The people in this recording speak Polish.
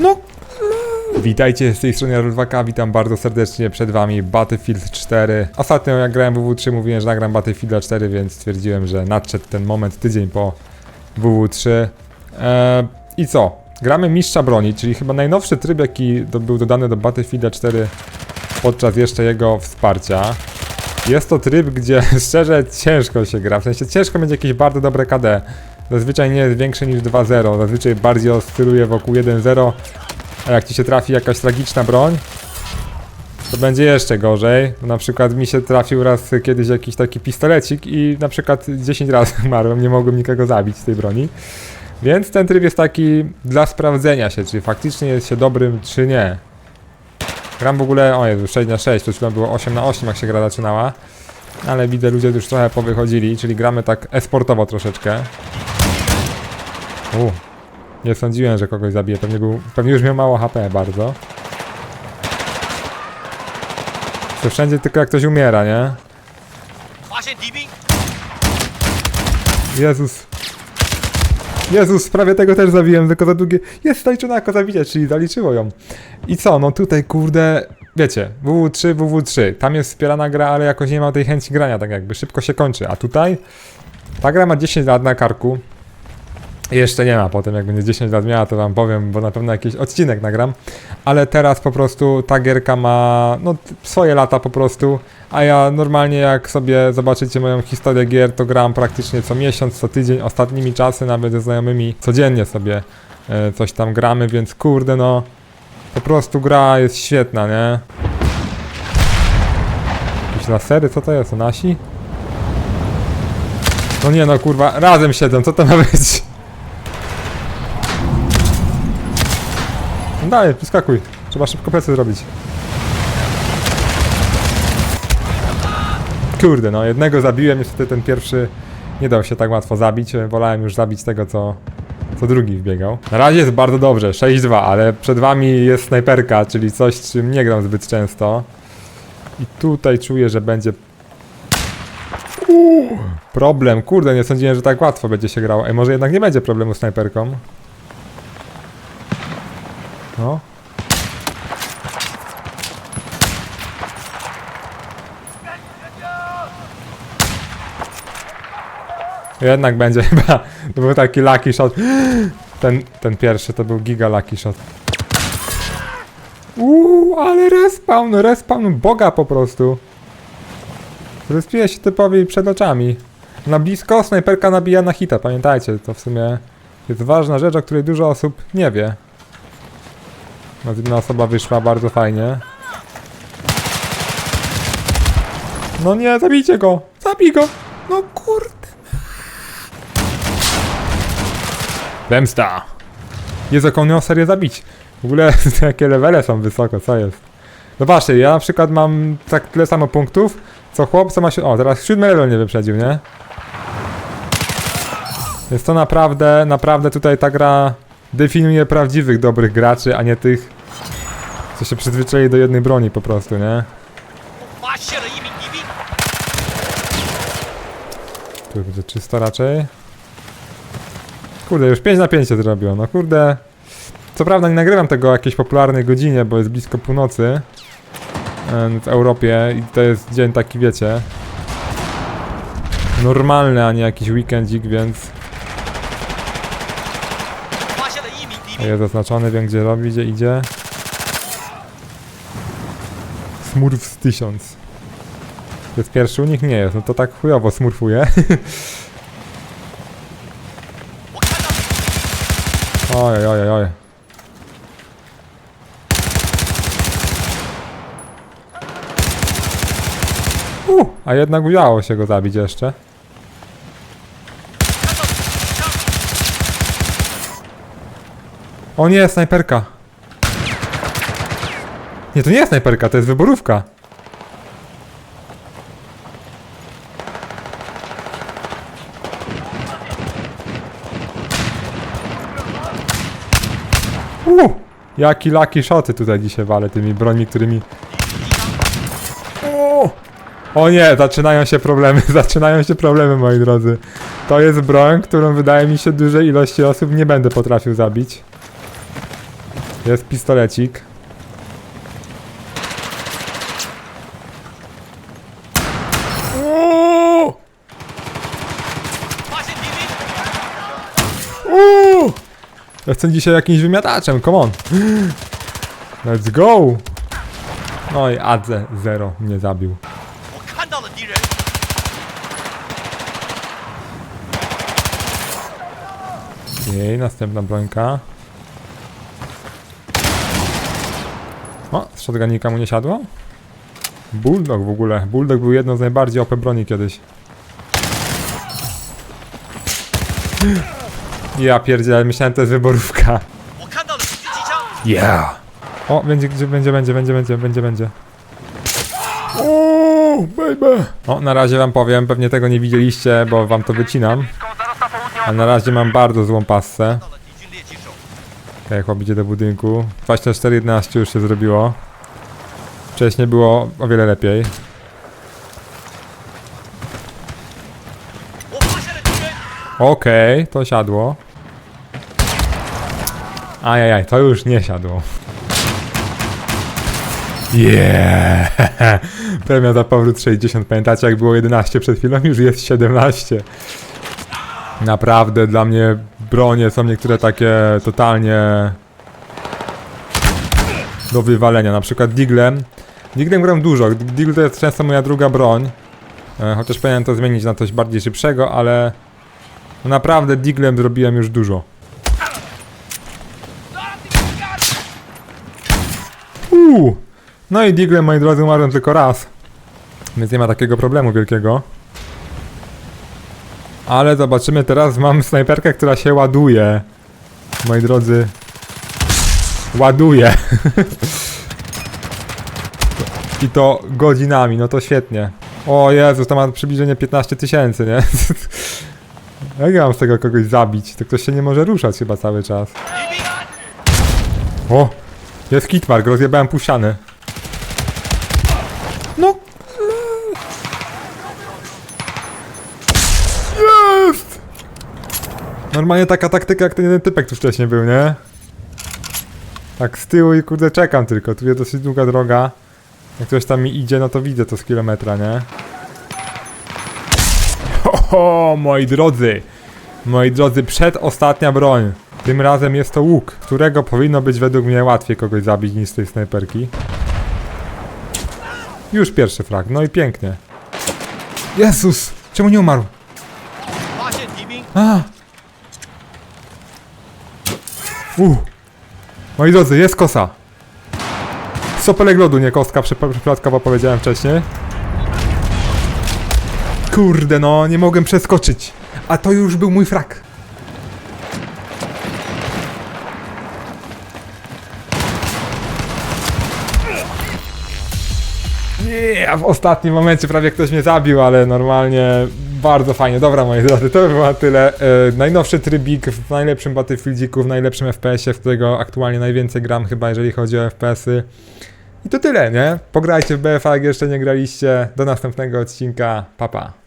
No. Witajcie z tej strony Jarl2K, witam bardzo serdecznie przed wami Battlefield 4. Ostatnio jak grałem WW3 mówiłem, że nagram Battlefield 4, więc stwierdziłem, że nadszedł ten moment tydzień po WW3. Eee, I co? Gramy Mistrza Broni, czyli chyba najnowszy tryb jaki do, był dodany do Battlefield 4 podczas jeszcze jego wsparcia. Jest to tryb, gdzie szczerze ciężko się gra, w sensie ciężko mieć jakieś bardzo dobre KD. Zazwyczaj nie jest większe niż 2-0, zazwyczaj bardziej oscyluje wokół 1-0, a jak ci się trafi jakaś tragiczna broń, to będzie jeszcze gorzej. Na przykład mi się trafił raz kiedyś jakiś taki pistolecik i na przykład 10 razy umarłem, nie mogłem nikogo zabić z tej broni. Więc ten tryb jest taki dla sprawdzenia się, czy faktycznie jest się dobrym, czy nie. Gram w ogóle, o Jezu, 6 na 6, to było 8 na 8 jak się gra zaczynała. Ale widzę, ludzie już trochę powychodzili, czyli gramy tak esportowo troszeczkę. U, nie sądziłem, że kogoś zabije. Pewnie, był, pewnie już miał mało HP bardzo. To wszędzie tylko jak ktoś umiera, nie? Jezus. Jezus, prawie tego też zabiłem, tylko za długie... Jest zaliczona jako zabicie, czyli zaliczyło ją. I co, no tutaj kurde... Wiecie, WW3, WW3, tam jest wspierana gra, ale jakoś nie ma tej chęci grania, tak jakby, szybko się kończy. A tutaj, ta gra ma 10 lat na karku, jeszcze nie ma, potem jak będzie 10 lat miała, to wam powiem, bo na pewno jakiś odcinek nagram. Ale teraz po prostu ta gierka ma no, swoje lata po prostu. A ja normalnie jak sobie zobaczycie moją historię gier, to gram praktycznie co miesiąc, co tydzień, ostatnimi czasy nawet ze znajomymi codziennie sobie e, coś tam gramy, więc kurde no, po prostu gra jest świetna, nie? Jakieś lasery, co to jest, nasi? No nie no kurwa, razem siedzą, co to ma być? Dalej, wyskakuj, trzeba szybko plecy zrobić. Kurde, no jednego zabiłem, niestety ten pierwszy nie dał się tak łatwo zabić. Wolałem już zabić tego, co, co drugi wbiegał. Na razie jest bardzo dobrze, 6-2, ale przed wami jest snajperka, czyli coś, czym nie gram zbyt często. I tutaj czuję, że będzie Uuu, problem. Kurde, nie sądziłem, że tak łatwo będzie się grało. Ej, może jednak nie będzie problemu z snajperką. No. Jednak będzie chyba. To był taki lucky shot. Ten, ten pierwszy to był giga lucky shot. Uuu, ale respawn, respawn Boga po prostu. Respiuje się typowi przed oczami. Na blisko snajperka nabija na hita, pamiętajcie, to w sumie jest ważna rzecz, o której dużo osób nie wie. No, jedna osoba wyszła bardzo fajnie. No nie, zabijcie go! Zabij go! No kurde. Zemsta! Jaką miał serię zabić. W ogóle jakie levele są wysoko, co jest? Zobaczcie, ja na przykład mam tak tyle samo punktów, co chłop, co ma się... O, teraz siódmy level nie wyprzedził, nie? Jest to naprawdę, naprawdę tutaj ta gra definiuje prawdziwych dobrych graczy, a nie tych, co się przyzwyczaili do jednej broni po prostu, nie? Tu będzie czysto raczej. Kurde, już 5 na 5 się zrobiło, no kurde. Co prawda nie nagrywam tego o jakiejś popularnej godzinie, bo jest blisko północy w Europie i to jest dzień taki, wiecie, normalny, a nie jakiś weekendzik, więc jest zaznaczony, wiem gdzie robi, gdzie idzie. Smurfs 1000. To jest pierwszy unik? Nie jest, no to tak chujowo smurfuje. oj, oj, oj, oj. Uh, a jednak udało się go zabić jeszcze. O nie, snajperka. Nie, to nie jest snajperka, to jest wyborówka. Uh, jaki lucky shoty tutaj dzisiaj walę tymi brońmi, którymi... O! o nie, zaczynają się problemy, zaczynają się problemy moi drodzy. To jest broń, którą wydaje mi się dużej ilości osób nie będę potrafił zabić. Jest pistolecik. Uuu! Ja chcę dzisiaj jakimś wymiataczem, come on. Let's go! No i Adze zero mnie zabił. Okej, następna brońka. O, z mu nie siadło? Bulldog w ogóle. Bulldog był jedną z najbardziej OP broni kiedyś. Ja pierdzielę, myślałem, to jest wyborówka. Yeah! O, będzie, będzie, będzie, będzie, będzie, będzie, będzie. Uuu, baby! O, na razie wam powiem, pewnie tego nie widzieliście, bo wam to wycinam. A na razie mam bardzo złą passę. Tak Okej, chłop idzie do budynku. 24.11 już się zrobiło. Wcześniej było o wiele lepiej. Okej, okay, to siadło. Ajajaj, to już nie siadło. Yeah! Premia za powrót 60. Pamiętacie jak było 11 przed chwilą? Już jest 17. Naprawdę dla mnie bronie są niektóre takie totalnie do wywalenia. Na przykład Diglem Diglem gram dużo. Digl to jest często moja druga broń. E, chociaż powinienem to zmienić na coś bardziej szybszego, ale no naprawdę Diglem zrobiłem już dużo. Uuu. No i Diglem, moi drodzy, umarłem tylko raz. Więc nie ma takiego problemu wielkiego. Ale zobaczymy teraz, mam snajperkę, która się ładuje. Moi drodzy. Ładuje. I to godzinami, no to świetnie. O Jezus, to ma przybliżenie 15 tysięcy, nie? Jak ja mam z tego kogoś zabić? To ktoś się nie może ruszać chyba cały czas. O! Jest kitmark, rozjebałem pusiany. No! Jest! Normalnie taka taktyka jak ten jeden typek tu wcześniej był, nie? Tak z tyłu i kurde czekam tylko, tu jest dosyć długa droga. Jak ktoś tam mi idzie, no to widzę to z kilometra, nie? Ho, moi drodzy! Moi drodzy, przedostatnia broń. Tym razem jest to łuk, którego powinno być według mnie łatwiej kogoś zabić niż tej snajperki. Już pierwszy frag, no i pięknie. Jezus! Czemu nie umarł? A! Uh. Moi drodzy, jest kosa! Sopelek lodu, nie kostka, przypadkowo powiedziałem wcześniej. Kurde no, nie mogłem przeskoczyć. A to już był mój frak. Nie, w ostatnim momencie prawie ktoś mnie zabił, ale normalnie bardzo fajnie. Dobra, moi drodzy, to by było tyle. E, najnowszy trybik w najlepszym Battlefieldziku, w najlepszym FPS-ie, w którego aktualnie najwięcej gram chyba, jeżeli chodzi o FPS-y. I to tyle, nie? Pograjcie w BFA, jak jeszcze nie graliście. Do następnego odcinka. Pa, pa.